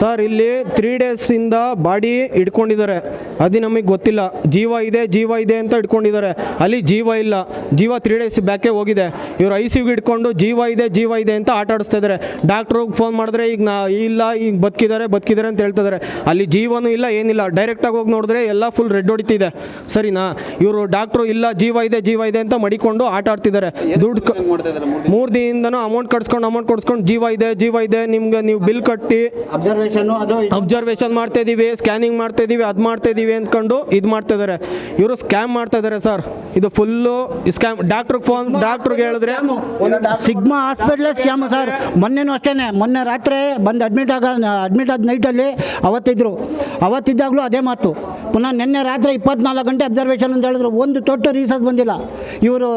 Sir ಇಲ್ಲಿ three ಡೇಸಿಂದ body ಇಟ್ಕೊಂಡಿದ್ದಾರೆ ಅದು ನಮಗೆ ಗೊತ್ತಿಲ್ಲ. ಜೀವ ಇದೆ ಜೀವ ಇದೆ ಅಂತ ಇಟ್ಕೊಂಡಿದ್ದಾರೆ ಅಲ್ಲಿ ಜೀವ ಇಲ್ಲ. ಜೀವ ತ್ರೀ ಡೇಸ್ ಬ್ಯಾಕೆ ಹೋಗಿದೆ. ಇವರು ಐ ಸಿ ಇಟ್ಕೊಂಡು ಜೀವ ಇದೆ ಜೀವ ಇದೆ ಅಂತ ಆಟ ಆಡಿಸ್ತಾ ಇದ್ದಾರೆ. ಡಾಕ್ಟ್ರಿಗೆ ಫೋನ್ ಮಾಡಿದ್ರೆ ಈಗ ನಾ ಇಲ್ಲ ಈಗ ಬದುಕಿದ್ದಾರೆ ಬದುಕಿದ್ದಾರೆ ಅಂತ ಹೇಳ್ತಿದ್ದಾರೆ ಅಲ್ಲಿ ಜೀವನೂ ಇಲ್ಲ ಏನಿಲ್ಲ. ಡೈರೆಕ್ಟಾಗಿ ಹೋಗಿ ನೋಡಿದ್ರೆ ಎಲ್ಲ ಫುಲ್ ರೆಡ್ ಹೊಡಿತಿದೆ. ಸರಿನಾ? ಇವರು ಡಾಕ್ಟ್ರು ಇಲ್ಲ ಜೀವ ಇದೆ ಜೀವ ಇದೆ ಅಂತ ಮಡಿಕೊಂಡು ಆಟ ಆಡ್ತಿದ್ದಾರೆ. ದುಡ್ಡು ಮೂರು ದಿನದಿಂದನೂ ಅಮೌಂಟ್ ಕಟ್ಸ್ಕೊಂಡು ಅಮೌಂಟ್ ಕೊಡ್ಸ್ಕೊಂಡು ಜೀವ ಇದೆ ಜೀವ ಇದೆ ನಿಮ್ಗೆ ನೀವು ಬಿಲ್ ಕಟ್ಟಿ ಅಬ್ಸರ್ವೇಷನ್ ಅದು. ಅಬ್ಸರ್ವೇಷನ್ ಮಾಡ್ತಾ ಇದೀವಿ ಸ್ಕ್ಯಾನಿಂಗ್ ಮಾಡ್ತಾ ಇದೀವಿ ಅದು ಮಾಡ್ತಾ ಇದೀವಿ ಅಂದ್ಕೊಂಡು ಇದು ಮಾಡ್ತಾ ಇದ್ದಾರೆ ಇವರು ಸ್ಕ್ಯಾಮ್ ಮಾಡ್ತಾ ಇದ್ದಾರೆ ಸರ್. ಇದು ಫುಲ್ಲು ಸ್ಕ್ಯಾಮ್ ಡಾಕ್ಟ್ರಿಗೆ ಫೋನ್ ಡಾಕ್ಟ್ರಿಗೆ ಹೇಳಿದ್ರೆ ಸಿಗ್ಮಾ ಹಾಸ್ಪಿಟ್ಲೇ ಸ್ಕ್ಯಾಮ್ ಸರ್. ಮೊನ್ನೆನೂ ಅಷ್ಟೇ ಮೊನ್ನೆ ರಾತ್ರಿ ಬಂದು ಅಡ್ಮಿಟ್ ಆಗ ಅಡ್ಮಿಟ್ ಆದ ನೈಟಲ್ಲಿ ಅವತ್ತಿದ್ರು. ಅವತ್ತಿದ್ದಾಗಲೂ ಅದೇ ಮಾತು. ಪುನಃ ನಿನ್ನೆ ರಾತ್ರಿ ಇಪ್ಪತ್ನಾಲ್ಕು ಗಂಟೆ ಅಬ್ಸರ್ವೇಷನ್ ಅಂತ ಹೇಳಿದ್ರು. ಒಂದು ತೊಟ್ಟು ರೀಸರ್ಚ್ ಬಂದಿಲ್ಲ. ಇವರು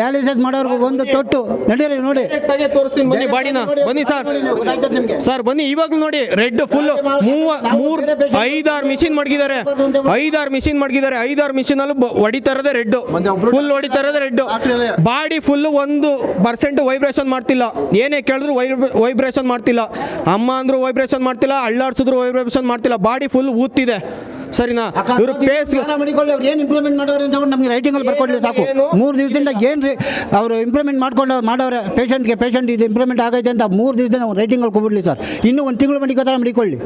ಡಯಾಲಿಸಿಸ್ ಮಾಡೋರ್ಗು ಒಂದು ತೊಟ್ಟು ನಡೀರಿ ನೋಡಿ. ತೋರಿಸ್ತೀನಿ. ಬನ್ನಿ ಬಾಡಿನ. ಬನ್ನಿ ಸರ್. ಸರ್ ಬನ್ನಿ ಇವಾಗ ನೋಡಿ ರೆಡ್ ಫುಲ್ ಮೂರು ಐದಾರು ಮಿಷಿನ್ ಮಡಗಿದ್ದಾರೆ. ಐದಾರು ಮಿಷಿನ್ ಮಡಗಿದ್ದಾರೆ. ಐದಾರು ಮಿಷಿನ್ ಅಲ್ಲೂ ಹೊಡಿತಾ ಇರೋದೇ ರೆಡ್ ಫುಲ್ ಹೊಡಿತಾ ಇರೋದೇ ರೆಡ್ ಬಾಡಿ ಫುಲ್ ಒಂದು ಪರ್ಸೆಂಟ್ ವೈಬ್ರೇಷನ್ ಮಾಡ್ತಿಲ್ಲ. ಏನೇ ಕೇಳಿದ್ರು ವೈಬ್ರೇಷನ್ ಮಾಡ್ತಿಲ್ಲ. ಅಮ್ಮ ಅಂದ್ರು ವೈಬ್ರೇಷನ್ ಮಾಡ್ತಿಲ್ಲ. ಅಳ್ಳಾಡ್ಸಿದ್ರು ವೈಬ್ರೇಷನ್ ಮಾಡ್ತಿಲ್ಲ. ಬಾಡಿ ಫುಲ್ ಊದ್ತಿದೆ ಸರಿನಾ? ಇವರು ಪೇಸ್ ಜ್ಞಾನ ಮಾಡಿಕೊಳ್ಳಿ ಅವ್ರು ಏನು ಇಂಪ್ಲಿಮೆಂಟ್ ಮಾಡೋರು ಅಂತ ನಮಗೆ ರೈಟಿಂಗಲ್ಲಿ ಬರ್ಕೊಡ್ಲಿ ಸಾಕು. ಮೂರು ದಿವಸದಿಂದ ಏನು? ರೀ ಅವರು ಇಂಪ್ಲಿಮೆಂಟ್ ಮಾಡ್ಕೊಂಡು ಮಾಡೋರೆ ಪೇಷಂಟ್ಗೆ ಪೇಷಂಟ್ ಇದು ಇಂಪ್ಲಿಮೆಂಟ್ ಆಗೈತೆ ಅಂತ ಮೂರು ದಿವಸದಿಂದ ರೈಟಿಂಗಲ್ಲಿ ಕೊಬಿಡ್ಲಿ ಸರ್ ಇನ್ನೂ ಒಂದು ತಿಂಗಳು ಮಡಿಕೋತಾರೆ ಮಡಿಕೊಳ್ಳಿ.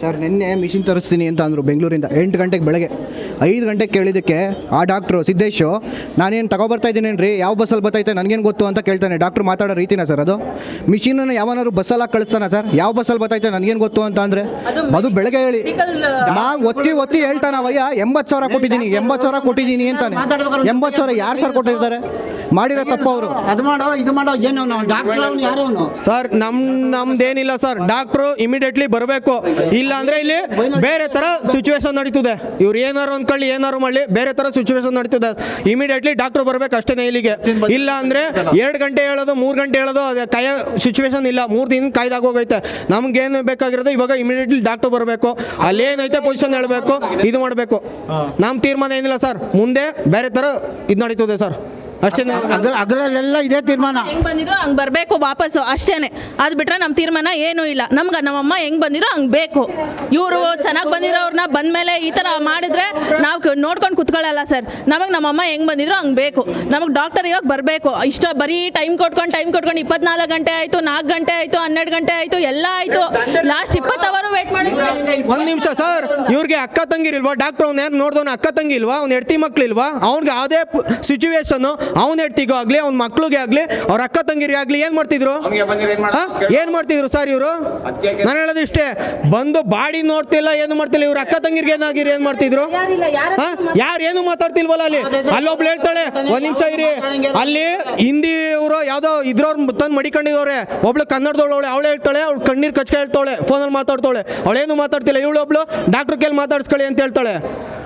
ಸರ್ ನಿನ್ನೆ ಮಿಷಿನ್ ತರಿಸ್ತೀನಿ ಅಂತ ಅಂದರು ಬೆಂಗಳೂರಿಂದ. ಎಂಟು ಗಂಟೆಗೆ ಬೆಳಗ್ಗೆ. ಐದು ಗಂಟೆಗೆ ಕೇಳಿದ್ದಕ್ಕೆ ಆ ಡಾಕ್ಟ್ರು ಸಿದ್ದೇಶು ನಾನೇನು ತಗೊಬರ್ತಾ ಇದ್ದೀನಿ ರೀ ಯಾವ ಬಸ್ಸಲ್ಲಿ ಬರ್ತೈತೆ? ನನಗೇನು ಗೊತ್ತು ಅಂತ ಕೇಳ್ತಾನೆ. ಡಾಕ್ಟ್ರು ಮಾತಾಡೋ ರೀತಿನ ಸರ್ ಅದು? ಮಿಷಿನನ್ನು ಯಾವನಾದ್ರು ಬಸ್ಸಲ್ಲಿ ಕಳಿಸ್ತಾನ ಸರ್ ಯಾವ ಬಸ್ಸಲ್ಲಿ ಬರ್ತೈತೆ? ನನಗೇನು ಗೊತ್ತು ಅಂತ ಅಂದರೆ? ಅದು ಬೆಳಗ್ಗೆ ಹೇಳಿ. ನಾ ಒತ್ತಿ ಒತ್ತಿ ಹೇಳ್ತಾನವಯ್ಯ ಎಂಬತ್ತು ಸಾವಿರ ಕೊಟ್ಟಿದ್ದೀನಿ ಎಂಬತ್ತು ಸಾವಿರ ಕೊಟ್ಟಿದ್ದೀನಿ ಅಂತಾನೆ. ಎಂಬತ್ತು ಸಾವಿರ ಯಾರು ಸರ್ ಕೊಟ್ಟಿರ್ತಾರೆ? ಮಾಡಿರೋ ತಪ್ಪು ಅವರು. ಅದು ಮಾಡೋ ಇದು ಮಾಡೋ ಏನು ಡಾಕ್ಟರ್ ಅವನು ಯಾರು ಅವನು? ಸರ್ ನಮ್ಮ ನಮ್ದೇನಿಲ್ಲ ಸರ್ ಡಾಕ್ಟ್ರು ಇಮಿಡಿಯೇಟ್ಲಿ ಬರಬೇಕು. ಇಲ್ಲ ಅಂದ್ರೆ ಇಲ್ಲಿ ಬೇರೆ ತರ ಸಿಚುವೇಶನ್ ನಡೀತದೆ. ಇವ್ರು ಏನಾರು ಅನ್ಕೊಳ್ಳಿ ಏನಾರು ಮಾಡಲಿ ಬೇರೆ ತರ ಸಿಚುವೇಶನ್ ನಡೀತದೆ. ಇಮಿಡಿಯೇಟ್ಲಿ ಡಾಕ್ಟರ್ ಬರ್ಬೇಕು ಅಷ್ಟೇ ಇಲ್ಲಿಗೆ. ಇಲ್ಲ ಅಂದ್ರೆ ಎರಡು ಗಂಟೆ ಹೇಳೋದು ಮೂರು ಗಂಟೆ ಹೇಳೋದು ಅದೇ ಕಾಯ ಸಿಚುವೇಶನ್ ಇಲ್ಲ. ಮೂರು ದಿನ ಕಾಯ್ದಾಗ ಹೋಗೈತೆ. ಏನು ಬೇಕಾಗಿರೋದು ಇವಾಗ ಇಮಿಡಿಯೇಟ್ಲಿ ಡಾಕ್ಟರ್ ಬರಬೇಕು. ಅಲ್ಲೇನೈತೆ ಪೊಸಿಷನ್ ಹೇಳಬೇಕು ಇದು ಮಾಡಬೇಕು. ನಮ್ಮ ತೀರ್ಮಾನ ಏನಿಲ್ಲ ಸರ್. ಮುಂದೆ ಬೇರೆ ತರ ಇದು ನಡೀತದೆ ಸರ್. ಅಷ್ಟೇ ಅಗಲ ಅಗಲಲ್ಲೆಲ್ಲ ಇದೇ ತೀರ್ಮಾನ. ಹೆಂಗ್ ಬಂದಿದ್ರು ಹಂಗ್ ಬರ್ಬೇಕು ವಾಪಸ್ಸು ಅಷ್ಟೇನೆ. ಅದ್ ಬಿಟ್ರೆ ನಮ್ಮ ತೀರ್ಮಾನ ಏನೂ ಇಲ್ಲ. ನಮ್ಗೆ ನಮ್ಮಮ್ಮ ಹೆಂಗ್ ಬಂದಿರೋ ಹಂಗ್ ಬೇಕು. ಇವರು ಚೆನ್ನಾಗಿ ಬಂದಿರೋರ್ನ ಬಂದ್ಮೇಲೆ ಈ ತರ ಮಾಡಿದ್ರೆ ನಾವು ನೋಡ್ಕೊಂಡು ಕುತ್ಕೊಳ್ಳಲ್ಲ ಸರ್. ನಮಗೆ ನಮ್ಮಮ್ಮ ಹೆಂಗ್ ಬಂದಿದ್ರು ಹಂಗ್ ಬೇಕು. ನಮಗೆ ಡಾಕ್ಟರ್ ಇವಾಗ ಬರಬೇಕು. ಇಷ್ಟ ಬರೀ ಟೈಮ್ ಕೊಟ್ಕೊಂಡು ಟೈಮ್ ಕೊಟ್ಕೊಂಡು ಇಪ್ಪತ್ನಾಲ್ಕು ಗಂಟೆ ಆಯ್ತು ನಾಲ್ಕು ಗಂಟೆ ಆಯ್ತು ಹನ್ನೆರಡು ಗಂಟೆ ಆಯ್ತು ಎಲ್ಲ ಆಯ್ತು. ಲಾಸ್ಟ್ ಇಪ್ಪತ್ತು ಅವರು ವೇಟ್ ಮಾಡಿದ್ರು ಒಂದ್ ನಿಮಿಷ ಸರ್ ಇವ್ರಿಗೆ ಅಕ್ಕ ತಂಗಿರಿಲ್ವಾ? ಡಾಕ್ಟರ್ ಅವ್ನ ಯಾರು ನೋಡ್ದವ್ನ ಅಕ್ಕ ತಂಗಿ ಇಲ್ವಾ ಅವ್ನ ಹೆಡ್ತಿ ಮಕ್ಳಿಲ್ವಾ? ಅವ್ನಿಗೆ ಯಾವುದೇ ಸಿಚುವೇಶನ್ ಅವ್ನ ಹೆಡ್ತಿಗೂ ಆಗ್ಲಿ ಅವ್ನ ಮಕ್ಳಿಗೆ ಆಗ್ಲಿ ಅವ್ರ ಅಕ್ಕ ತಂಗಿರಿಗೆ ಆಗಲಿ ಏನ್ ಮಾಡ್ತಿದ್ರು? ಏನು ಮಾಡ್ತಿದ್ರು ಸರ್ ಇವರು? ನಾನು ಹೇಳೋದು ಇಷ್ಟೇ ಬಂದು ಬಾಡಿ ನೋಡ್ತಿಲ್ಲ ಏನು ಮಾಡ್ತಿಲ್ಲ ಇವ್ರ ಅಕ್ಕ ತಂಗಿರಿಗೆ ಏನಾಗಿರಿ ಏನ್ ಮಾಡ್ತಿದ್ರು? ಯಾರು ಏನು ಮಾತಾಡ್ತಿಲ್ವಲ್ಲ ಅಲ್ಲಿ? ಅಲ್ಲೊಬ್ಳು ಹೇಳ್ತಾಳೆ ಒಂದ್ ನಿಮಿಷ ಇರಿ. ಅಲ್ಲಿ ಹಿಂದಿ ಇವರು ಯಾವುದೋ ಇದ್ರವ್ರು ತಂದು ಮಡಿಕೊಂಡಿದವ್ರೆ ಒಬ್ಳು ಕನ್ನಡದವಳು ಅವಳು ಹೇಳ್ತಾಳೆ ಅವ್ಳು ಕಣ್ಣೀರು ಕಚ್ಕ ಹೇಳ್ತಾಳೆ ಫೋನಲ್ಲಿ ಮಾತಾಡ್ತಾಳೆ. ಅವಳೇನು ಮಾತಾಡ್ತಿಲ್ಲ ಇವಳು ಒಬ್ಳು ಡಾಕ್ಟರ್ ಕೇಳಿ ಮಾತಾಡ್ಸ್ಕೊಳ್ಳಿ ಅಂತ ಹೇಳ್ತಾಳೆ.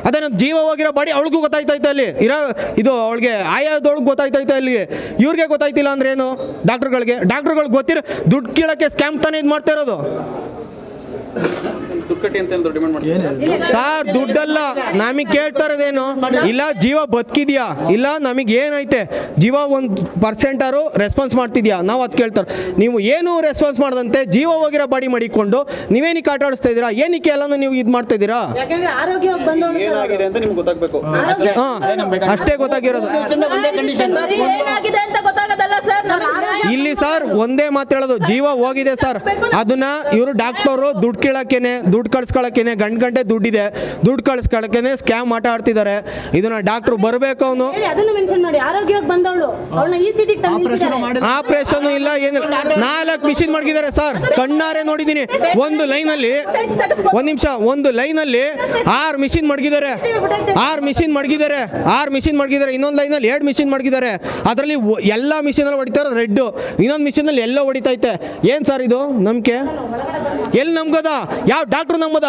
ಅದೇ ನಮ್ಮ ಜೀವ ಹೋಗಿರೋ ಬಾಡಿ ಅವಳಿಗೂ ಗೊತ್ತಾಯ್ತೈತೆ ಅಲ್ಲಿ. ಇರೋ ಇದು ಅವಳಿಗೆ ಆಯಾದೊಳಗೆ ಗೊತ್ತಾಯ್ತೈತೆ ಅಲ್ಲಿ. ಇವ್ರಿಗೆ ಗೊತ್ತಾಯ್ತಿಲ್ಲ ಅಂದ್ರೆ ಏನು? ಡಾಕ್ಟ್ರುಗಳಿಗೆ? ಡಾಕ್ಟ್ರುಗಳಿಗೆ ಗೊತ್ತಿರೋ ದುಡ್ಡು ಕೀಳಕ್ಕೆ ಸ್ಕ್ಯಾಮ್ ತಾನೇ ಇದು ಮಾಡ್ತಾ ಇರೋದು. ಸರ್ ದುಡ್ಡಲ್ಲ. ನಮಗ್ ಕೇಳ್ತಾ ಇರೋದೇನು ಇಲ್ಲ ಜೀವ ಬದುಕಿದ್ಯಾ? ಇಲ್ಲ ನಮಗೆ ಏನೈತೆ? ಜೀವ ಒಂದು ಪರ್ಸೆಂಟಾರು ರೆಸ್ಪಾನ್ಸ್ ಮಾಡ್ತಿದ್ಯಾ? ನಾವು ಅದು ಕೇಳ್ತಾರೆ. ನೀವು ಏನು ರೆಸ್ಪಾನ್ಸ್ ಮಾಡದಂತೆ ಜೀವ ಹೋಗಿರೋ ಬಾಡಿ ಮಡಿಕೊಂಡು ನೀವೇನಕ್ಕೆ ಆಟ ಆಡಿಸ್ತಾ ಇದ್ದೀರಾ? ಏನಕ್ಕೆ ಎಲ್ಲನೂ ನೀವು ಇದು ಮಾಡ್ತಾ ಇದ್ದೀರಾ? ಯಾಕಂದ್ರೆ ಆರೋಗ್ಯವಾಗಿ ಬಂದವನು ಏನಾಗಿದೆ ಅಂತ ನಿಮ್ಗೆ ಗೊತ್ತಾಗಬೇಕು. ಹಾಂ ಅಷ್ಟೇ ಗೊತ್ತಾಗಿರೋದು. ಒಂದೇ ಕಂಡೀಷನ್ ಬರೀ ಏನಾಗಿದೆ ಅಂತ ಗೊತ್ತಾಗದಲ್ಲ ಸರ್ ಇಲ್ಲಿ ಸರ್ ಒಂದೇ ಮಾತು ಹೇಳೋದು ಜೀವ ಹೋಗಿದೆ ಸರ್. ಅದನ್ನ ಇವರು ಡಾಕ್ಟರು ದುಡ್ಡು ಕೇಳೋಕ್ಕೇನೆ ದುಡ್ಡು ಕಳ್ಸ್ಕೊಳ್ಳೋಕ್ಕೇನೆ ಗಂಟೆ ಗಂಟೆ ದುಡ್ಡಿದೆ ದುಡ್ಡು ಕಳ್ಸ್ಕೊಳ್ಳೋಕ್ಕೇನೆ ಸ್ಕ್ಯಾಮ್ ಆಟ ಆಡ್ತಿದ್ದಾರೆ ಇದನ್ನ ಡಾಕ್ಟ್ರು ಬರಬೇಕು ಅವನು. ಹೇಳಿ ಮೆನ್ಷನ್ ಮಾಡಿ. ಆರೋಗ್ಯವಾಗಿ ಬಂದವಳು. ಅವಳನ್ನ ಈ ಸ್ಥಿತಿಗೆ ತಂದಿದ್ದಾರೆ ಆಪರೇಷನ್ ಇಲ್ಲ ಏನಿಲ್ಲ. ನಾಲ್ಕು ಮಿಷಿನ್ ಮಾಡಿದ್ದಾರೆ ಸರ್ ಕಣ್ಣಾರೆ ನೋಡಿದ್ದೀನಿ. ಒಂದು ಲೈನಲ್ಲಿ ಒಂದು ನಿಮಿಷ ಒಂದು ಲೈನಲ್ಲಿ ಆರು ಮಿಷಿನ್ ಮಡಗಿದ್ದಾರೆ. ಆರು ಮಿಷಿನ್ ಮಡಗಿದ್ದಾರೆ. ಆರು ಮಿಷಿನ್ ಮಡಗಿದ್ದಾರೆ. ಇನ್ನೊಂದು ಲೈನಲ್ಲಿ ಎರಡು ಮಿಷಿನ್ ಮಡಗಿದ್ದಾರೆ. ಅದರಲ್ಲಿ ಎಲ್ಲ ಮಿಷಿನಲ್ಲಿ ಹೊಡಿತಾರೆ ರೆಡ್ಡು ಇನ್ನೊಂದು ಮಿಷಿನಲ್ಲಿ ಎಲ್ಲ ಹೊಡಿತೈತೆ ಏನು ಸರ್ ಇದು? ನಂಬಿಕೆ? ಎಲ್ಲಿ ನಂಬ್ಗದ ಯಾವ ಡಾಕ್ಟರ್ ನಂಬದ